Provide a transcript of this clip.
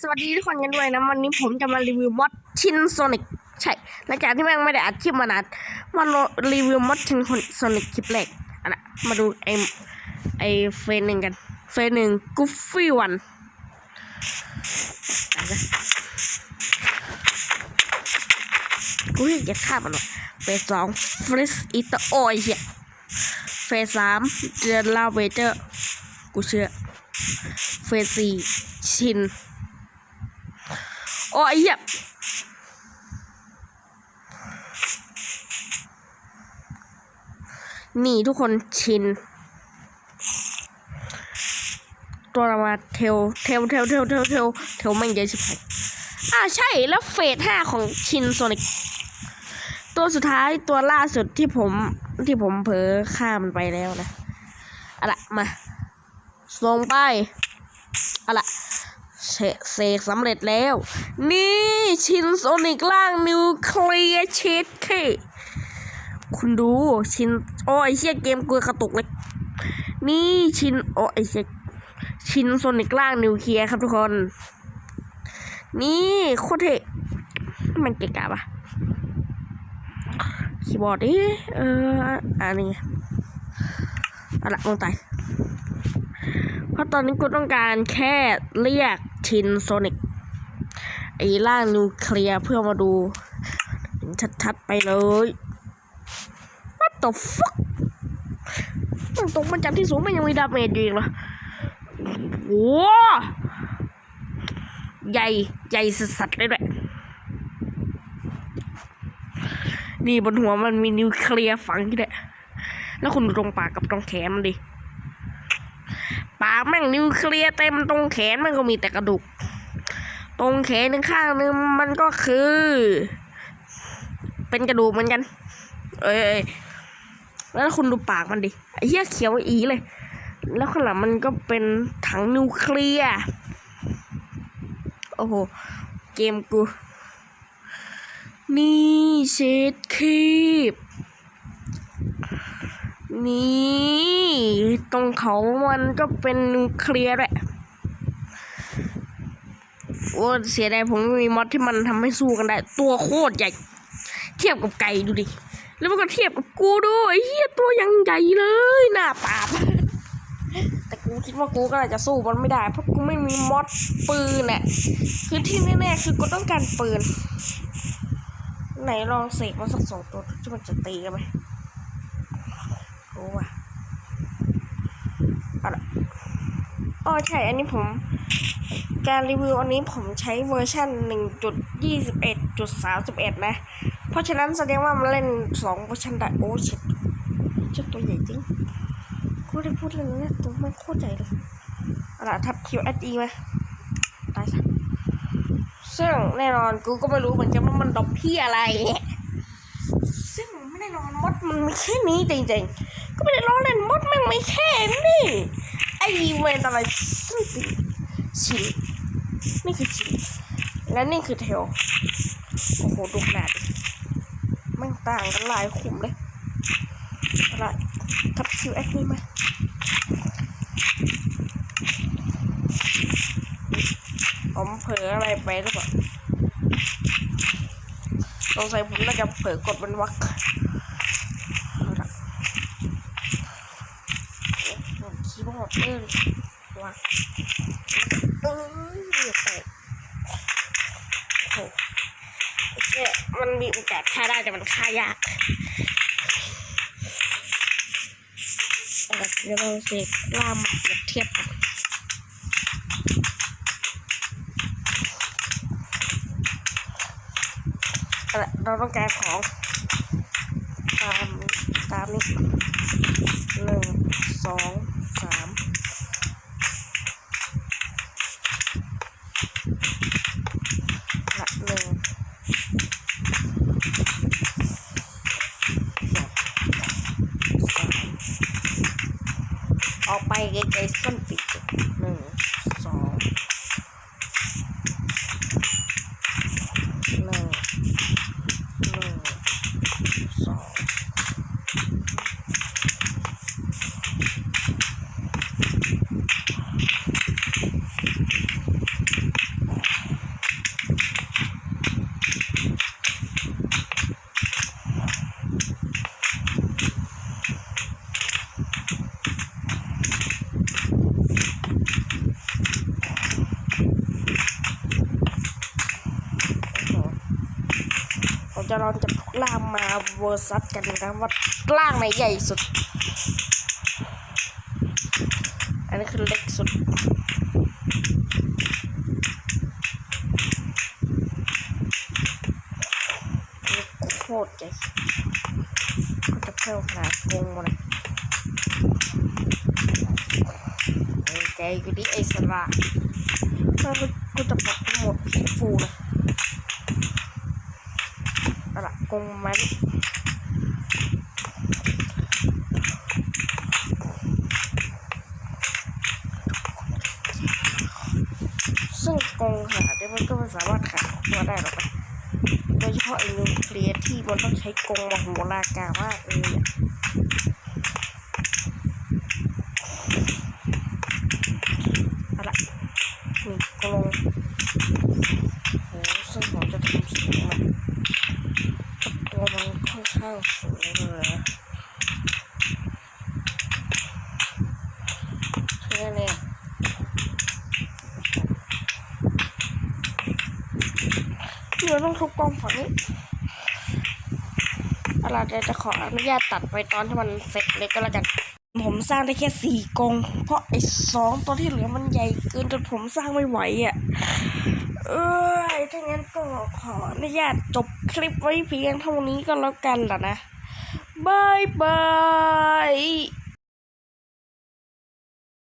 สวัสดีทุกคนกันด้วยนะวันนี้ผมจะมารีวิวมอดชินโซนิกใช่หลังจากที่แม่งไม่ได้อัดคลิปมานานมารีวิวมอดชินโซนิกคลิปแรกอะนะมาดูไอไอเฟสหนึ่งกัน เฟสหนึ่งกูฟี่วันกูอยากจะฆ่ามันหรอกเฟสสองฟริสอิตโอยเฮียเฟสสามเจอลาเวเจอร์กูเชื่อเฟสสี่ชิน โอ้ยเหี้ยนี่ทุกคนชิน ตัวเรามาเทลเทลเทลเทลเทลเทลเทลไม่งเยอะชิบหายอ่าใช่แล้วเฟสห้าของชินโซนิกตัวสุดท้ายตัวล่าสุดที่ผมที่ผมเผลอฆ่ามันไปแล้วนะอาละมาส่งไปอาละ เสกสำเร็จแล้ว นี่ชินโซนิกล่างนิวเคลียร์ชิดเคคุณดูชินโอ้ไอเชี่ยเกมกูกระตุกเลย นี่ชินโอ้ไอเชี่ยชินโซนิกล่างนิวเคลียร์ครับทุกคน นี่โคตรเท่มันเก๋กะปะคีย์บอร์ดดิเอออันนี้อาละลงไปเพราะตอนนี้กูต้องการแค่เรียก ชินโซนิกไอ้ร่างนิวเคลียร์เพื่อมาดู ชัดๆไปเลย What the fuck มันตกมาจากที่สูงมันยังมีดาเมจอยู่อีกเหรอโว้ใหญ่ ใหญ่สัสๆเลยด้วย นี่บนหัวมันมีนิวเคลียร์ฝังอยู่ด้วยแล้วคุณดูตรงปากกับตรงแขนมันดิ แม่งนิวเคลียร์เต็มตรงแขนมันก็มีแต่กระดูก ตรงแขนหนึ่งข้างนึงมันก็คือ เป็นกระดูกเหมือนกัน เอ้ยแล้วคุณดูปากมันดิไอ้เหี้ยเขียวอีเลย แล้วข้างหลังมันก็เป็นถังนิวเคลียร์โอ้โห เกมกู นี่เชดคีบ นี่ ตรงเขามันก็เป็นนิวเคลียร์ด้วยโอ้เสียดายผมไม่มีมอดที่มันทำให้สู้กันได้ ตัวโคตรใหญ่ เทียบกับไก่ดูดิ แล้วมันก็เทียบกับกูด้วยเฮียตัวยังใหญ่เลยหน้าปาบแต่กูคิดว่ากูก็อาจจะสู้มันไม่ได้ เพราะกูไม่มีมอดปืนน่ะคือที่แน่ๆคือกูต้องการปืน ไหนลองเสกมาสักสองตัวที่มันจะตีกันไหมโอ้ว่ะเอาละ อ๋อใช่อันนี้ผม การรีวิวอันนี้ผมใช้เวอร์ชัน1.21.31 นะ เพราะฉะนั้นแสดงว่ามันเล่นสองเวอร์ชันได้โอ้ชิดเจ้าตัวใหญ่จริงกูได้พูดเลยนะตัวไม่โคตรใหญ่เลยอาล่ะทับ QSE มาตายซะซึ่งแน่นอนกูก็ไม่รู้เหมือนกันว่ามันดอกพี่อะไร ซึ่งไม่ได้นอนมดมันไม่แค่นี้จริงๆ ก็ไม่ได้ล้อเล่นมดมันไม่แค่นี้ ไอเวนอะไรซึ่งติชินนี่คือชินและนี่คือเทลโอ้โหดูขนาดดแมันต่างกันหลายขุมเลยอะไรทับคิวแอคนี่มผมเผลออะไรไปหรือเปล่าสงสัยผมน่าจะเผลอกดเป็นวักเอาละโอ้โห คีย์บอร์ดเออวักเออแตกโอ้โหไอ้เชี่ยมันมีโอกาสฆ่าได้แต่มันฆ่ายากเอาละเดี๋ยวเราเสกล่ามาเปรียบเทียบกันเอาละเราต้องแการของตามตามนี้หนึ่งสอง สามละหนึ่งสองสามออกไปไกลๆส้นปิดหนึ่ง หนึ่งสอง จะลองจับทุกล่างมาเวอร์ซัสกันนะว่าล่างไหนใหญ่สุด อันนี้คือเล็กสุดโคตรใหญ่ก็จะเพิ่มขนาดวงมาเลยไอ้ใจกูดิไอสระถ้ากูจะปลดทั้งหมดพีฟูนะเอาล่ะ กงมันซึ่งกรงหาเนี่ยมันก็ไม่สามารถขายตัวได้หรอกโดยเฉพาะไอ้นิวเคลียร์ที่มันต้องใช้กงมโหฬารกามากเลยอะเอาละมีกรงโหซึ่งผมจะทำสูงอะตัวมันค่อนข้างสูงเลยนะใช่แน่ๆเดี๋ยวต้องทุบกล้องฝั่งนี้เอาล่ะเดจะขออนุญาตตัดไปตอนที่มันเสร็จเลยก็แล้วกัน ผมสร้างได้แค่สี่กรงเพราะไอ้สองตัวที่เหลือมันใหญ่เกินจนผมสร้างไม่ไหวอะ เออถ้างั้นก็ขออนุญาตจบคลิปไว้เพียงเท่านี้ก็แล้วกันล่ะนะบายบาย